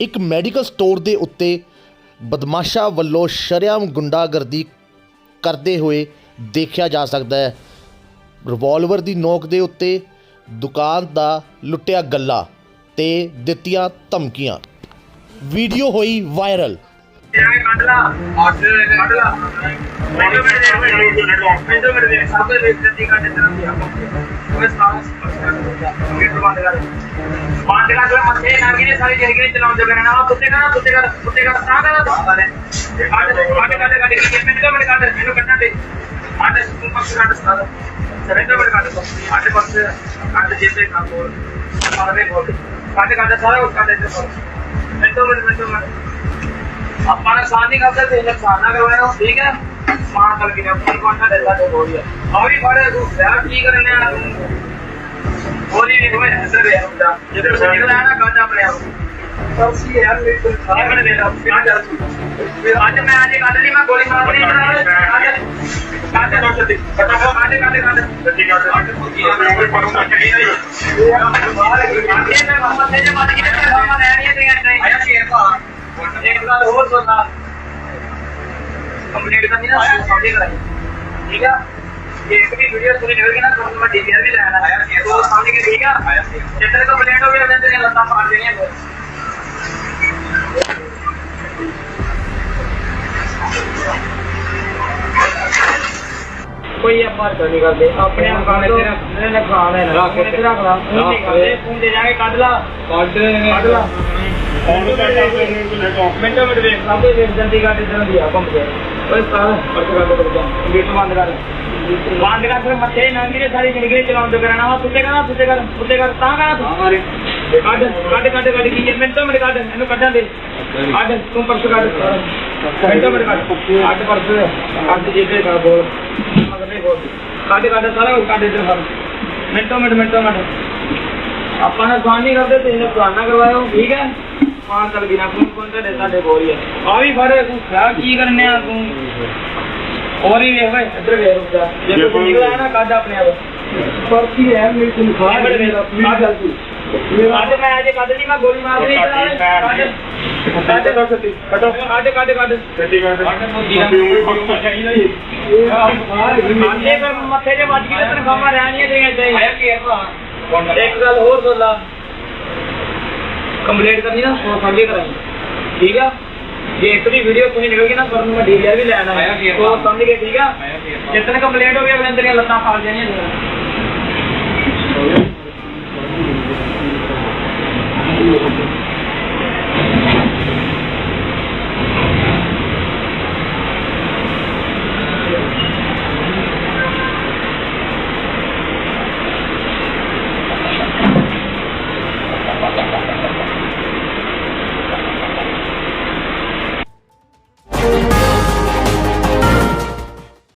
ਇੱਕ medical store ਦੇ ਉੱਤੇ ਬਦਮਾਸ਼ਾਂ ਵੱਲੋਂ ਸ਼ਰੇਆਮ ਗੁੰਡਾਗਰਦੀ ਕਰਦੇ ਹੋਏ ਦੇਖਿਆ ਜਾ ਸਕਦਾ ਹੈ। ਰਿਵਾਲਵਰ ਦੀ ਨੋਕ ਦੇ ਉੱਤੇ ਦੁਕਾਨ ਦਾ ਲੁੱਟਿਆ ਗੱਲਾ ਤੇ ਦਿੱਤੀਆਂ ਧਮਕੀਆਂ। ਵੀਡੀਓ ਹੋਈ ਵਾਇਰਲ। ਜਾਕੇ ਕੱਢ ਲਾ। ਆਰਡਰ ਕੱਢ ਲਾ। ਮੈਨੂੰ ਮੇਰੇ ਦੇ ਮੈਨੂੰ ਮੇਰੇ ਦੇ ਸਭ ਦੇ ਵਿੱਚ ਜੱਦੀ ਕੱਢ ਤੇਰਾ ਦੀ ਆਪਾਂ ਉਹ ਸਾਰਾ ਸਪਸ਼ਟ ਕਰ ਦਿੱਤਾ ਗੇਟ ਬੰਦ ਕਰ ਬੰਦ ਕਰ ਦੇ ਮੱਥੇ ਨਾਗੀ ਨੇ ਸਾਰੀ ਜ਼ਿੰਦਗੀ ਚਲਾਉਂਦੇ ਰਹਿਣਾ। ਵਾ ਕੁੱਤੇ ਕਾ ਕੁੱਤੇ ਕਾ ਕੁੱਤੇ ਕਾ ਸਾਹ ਕਾ ਸਾਰੇ ਕੱਢ ਕੱਢ ਕੱਢ ਕੱਢ ਕੇ ਮੈਨੂੰ ਮੈਨੂੰ ਕੱਢ ਮੈਨੂੰ ਕੱਢਣ ਦੇ। ਆਡੇ ਤੂੰ ਪੱਕ ਕੱਢ ਸਾਰਾ। ਸਰੇਂਦਰ ਮੇਰੇ ਕੱਢ ਆਡੇ ਪੱਕ ਕੱਢ ਜਿੱਤੇ ਕਾ ਬੋਲ ਮਾਰੇ ਬੋਲ। ਕੱਢ ਕੱਢ ਸਾਰਾ ਕੁਝ ਕੱਢ ਦੇ ਮੈਨੂੰ ਮੈਨੂੰ ਮੈਨੂੰ ਆਪਾਂ ਨੁਕਸਾਨ ਨਹੀਂ ਕਰਦੇ ਤੇ ਨੁਕਸਾਨ ਨਾ ਕਰਵਾਇਆ ਠੀਕ ਹੈ ਮਾਂ ਤਲ ਕੇ ਆਪਣੀ ਕੋਟਾ ਦੇ ਦੇ ਬੋਲੀਆ ਆ ਵੀ ਫੜੇ ਤੂੰ ਵਿਆਹ ਕੀ ਕਰਨੇ ਆ ਬੋਲੀ ਨਹੀਂ ਹੋਏ ਅਸਰ ਵੇ ਹੁੰਦਾ ਜੇ ਤੂੰ ਨਿਕਲ ਆਇਆ ਨਾ ਕੱਢ ਆਪਣੇ ਆਪ ਸਰਸੀ ਯਾਰ ਮੇਰੀ ਤੋਂ ਖਾਣੇ ਬਣੇ ਦੇ ਲਾ ਅੱਜ ਮੈਂ ਅੱਜ ਕੱਢ ਲਈ ਮੈਂ ਗੋਲੀ ਮਾਰ ਲਈ ਅੱਜ ਕੱਢ ਦੋ ਛੱਡੀ ਕੱਢ ਕੱਢ ਕੱਢ ਛੱਡੀ ਕੱਢ ਕੱਢ ਮੈਂ ਉਹ ਪਰੋਂ ਚੱਲੀ ਨਹੀਂ ਇਹ ਮੈਂ ਮਾਮਾ ਤੇ ਜੇ ਮੱਤ ਕੇ ਤੇ ਮਾਮਾ ਲੈ ਨਹੀਂ ਤੇ ਇੱਕ ਗੱਲ ਹੋਰ ਸੁਣਨਾ ਕੰਪਲੀਟ ਕਰਨੀ ਨਾ ਸਮਝੇ ਕਰਾਈ ਠੀਕ ਆ ਜੇ ਇੱਕ ਵੀ ਵੀਡੀਓ ਪੂਰੀ ਨਿਕਲ ਗਈ ਨਾ ਤੁਹਾਨੂੰ ਮੈਂ ਡੀਪੀਆਰ ਵੀ ਲੈਣਾ ਆਇਆ ਸੀ ਉਹ ਸਮਝ ਕੇ ਠੀਕ ਆ ਜਿੱਥੇ ਕੰਪਲੀਟ ਹੋ ਗਈ ਉਹਦੇ ਤੇਰੀਆਂ ਲੱਤਾਂ ਪਾੜ ਦੇਣੀਆਂ ਫਿਰ ਕੋਈ ਆਪਾਂ ਹਰਕਤ ਨਹੀਂ ਕਰਦੇ ਆਪਣੇ ਆਪ ਕਰ ਤੇਰਾ ਇਹਨੇ ਖਾ ਲੈਣਾ ਰੱਖ ਕੇ ਰੱਖ ਲਾ ਤੂੰ ਨਹੀਂ ਕਰਦੇ ਤੂੰ ਦੇ ਜਾਕੇ ਕੱਢ ਲਾ ਕੱਢ ਕੱਢ ਲਾ ਮਿੰਟੋ ਮਿੰਟ ਵੇਖ ਸਾਹਮਣੇ ਵੇਖ ਜਲਦੀ ਕਰ ਇਧਰ ਦੀ ਆ ਘੁੰਮ ਕੇ। ਓਏ ਸਾਲ ਪਰਚ ਕਰ ਦੇ ਬੱਚਾ ਗੇਟ ਬੰਦ ਕਰ। ਬੰਦ ਕਰ ਫਿਰ ਮੱਥੇ ਨਾਂਗੀ ਦੇ ਸਾਰੀ ਜ਼ਿੰਦਗੀ ਚਲਾਉਂਦੇ ਕਰਨਾ ਵਾ ਕੁੱਤੇ ਕਰਾ ਕੁੱਤੇ ਕਰ ਕੁੱਤੇ ਕਰ ਤਾਂ ਕਰਾ ਤੂੰ। ਮਾਰੇ। ਕੱਢ ਕੱਢ ਕੱਢ ਕੱਢ ਕੀ ਮਿੰਟੋ ਮਿੰਟ ਕੱਢ ਇਹਨੂੰ ਕੱਢਾਂ ਦੇ। ਕੱਢ ਤੂੰ ਪਰਸ ਕੱਢ। ਮਿੰਟੋ ਮਿੰਟ ਕੱਢ। ਕੱਢ ਪਰਸ ਕੱਢ ਜਿਹਦੇ ਦਾ ਬੋਲ ਮਗਰੇ ਬੋਲ। ਕੱਢ ਕੱਢ ਸਾਰਾ ਕੁਝ ਕੱਢ ਇਧਰ ਫੜ ਮਿੰਟੋ ਮਿੰਟ ਮਿੰਟੋ ਮਿੰਟ। ਆਪਾਂ ਨੇ ਸਵਾਨ ਨਹੀਂ ਕਰਦੇ ਤੇ ਇਹਨੇ ਪੁਰਾਣਾ ਕਰਵਾਇਓ ਠੀਕ ਹੈ? ਪਾਣ ਤਲ ਬਿਨਾ ਫੋਨ ਕੋਣ ਤੁਹਾਡੇ ਸਾਡੇ ਕੋਲ ਹੀ ਹੈ ਆ ਵੀ ਫੜ ਤੂੰ ਖਾ ਕੀ ਕਰਨੇ ਆ ਤੂੰ? ਹੋਰ ਹੀ ਵੇਖ ਵੇ ਇੱਧਰ ਵੇਖ ਰੁਕ ਜਾ। ਜੇ ਤੂੰ ਨਿਕਲ ਆਇਆ ਨਾ ਕੱਢ ਆਪਣੇ ਆਪ। ਪਰਚੀ ਹੈ ਮੇਰੀ ਤਨਖਾਹ ਬੜੇ ਵੇਖ ਕੱਢ। ਅੱਜ ਮੈਂ ਅੱਜ ਕੱਢ ਲਈ ਮੈਂ ਗੋਲੀ ਮਾਰ ਲਈ ਕੱਢ ਕੱਢ। ਕੱਢ। ਛੱਤੀ ਕੱਢੋ ਕੱਢ। ਕੱਢ ਕੱਢ ਜੀ। ਪਰ ਮੱਥੇ 'ਚ ਵੱਜ ਗਈ ਤੇ ਤਨਖਾਹਾਂ ਰਹਿਣੀਆਂ ਚਾਹੀਦੀਆਂ ਕੀ ਇੱਕ ਗੱਲ ਹੋਰ ਸੁਣ ਲਾ ਕੰਪਲੀਟ ਕਰਨੀ ਨਾ ਸੋ ਸਮਝੇ ਕਰਾਈ ਠੀਕ ਆ? ਜੇ ਇੱਕ ਦੀ ਵੀਡੀਓ ਤੁਸੀਂ ਨਿਕਲ ਗਈ ਨਾ ਤੁਹਾਨੂੰ ਮੈਂ ਡੀਐਲ ਵੀ ਲੈਣਾ ਹੈ ਸੋ ਸਮਝ ਗਏ ਠੀਕ ਆ? ਜਿੱਤਨੇ ਕੰਪਲੀਟ ਹੋ ਗਿਆ ਅਗਲੇ ਤੇਰੀਆਂ ਲੱਤਾਂ ਫਾੜ ਜਾਣੀਆਂ।